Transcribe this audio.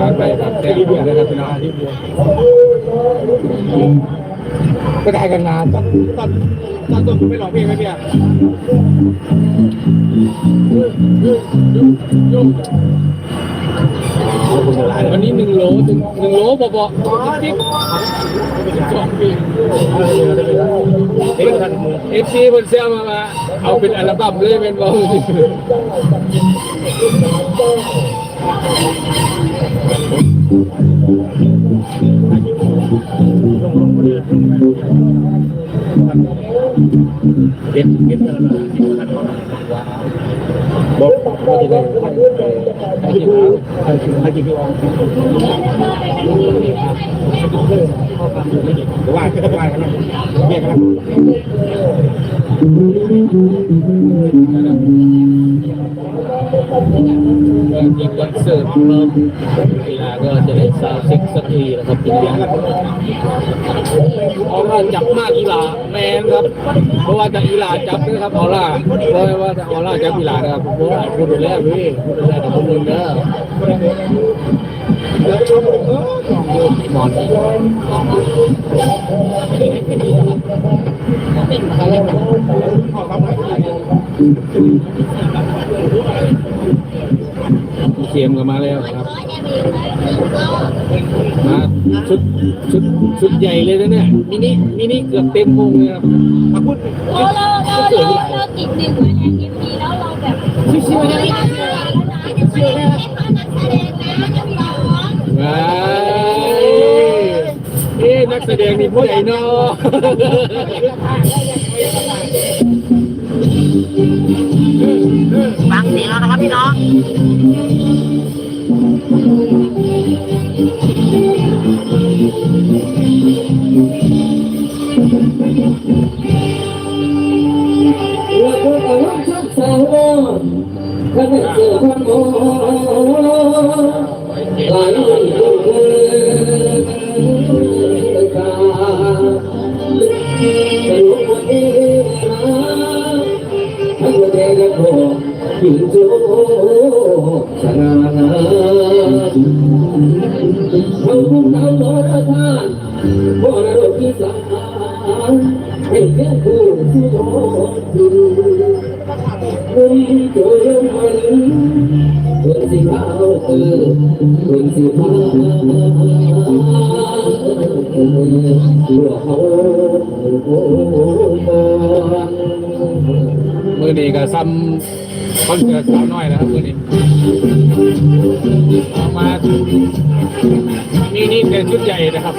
ฝากไปฝากแจ้งด้วยนะครับพี่น้องก็ได้กันนานตอนตอนตอนต้นคุณไม่ร้องเพลงไหมเนี่ยวันนี้หนึ่งโลถึงหนึ่งโลบอบอจิ๊กสองปีเอฟซีเพิ่นเซลมาว่าเอาเป็นอัลบั้มเลยเป็นบอล เด็ดเด็ดอะไรบอกว่าจะได้ให้กี่ให้กี่ให้กี่ลองว่าก็ว่ากันนะเรียกกัน ยิงคอนเสิร์ตเริ่มกีฬาก็จะได้ซาวซิกสักทีนะครับทีนี้ออร่าจับมากกีฬาแมนครับ เพราะว่าจากกีฬาจับนะครับออร่าเพราะว่าจากออร่าจับกีฬานะครับเพราะว่าคุณดูแลพี่คุณดูแลกับคนอื่นเด้อหมอน เค็มกันมาแล้วครับ มาชุดชุดชุดใหญ่เลยนะเนี่ยมินิมินิเกือบเต็มวงเลยครับโอ้เราเราเราเราติดหนึ่งมาเนี่ยยินดีแล้วเราแบบชิวๆนะชิวๆนะวๆนะนักแสดงนะจะมีร้องว้ายเอ๊ะนักแสดงนี่ผู้ใหญ่เนาะ ข้าพเจ้าพันโมหลายวันคงเคยตาเป็นกคนเองนะให้ตัวเองก็หญิงโจสง่า หมือนี้ก็ซ้ำคอนเสิร์ตสาวน้อยนะครับมือนี้ มานี่นี่เป็นชุดใหญ่นะครับ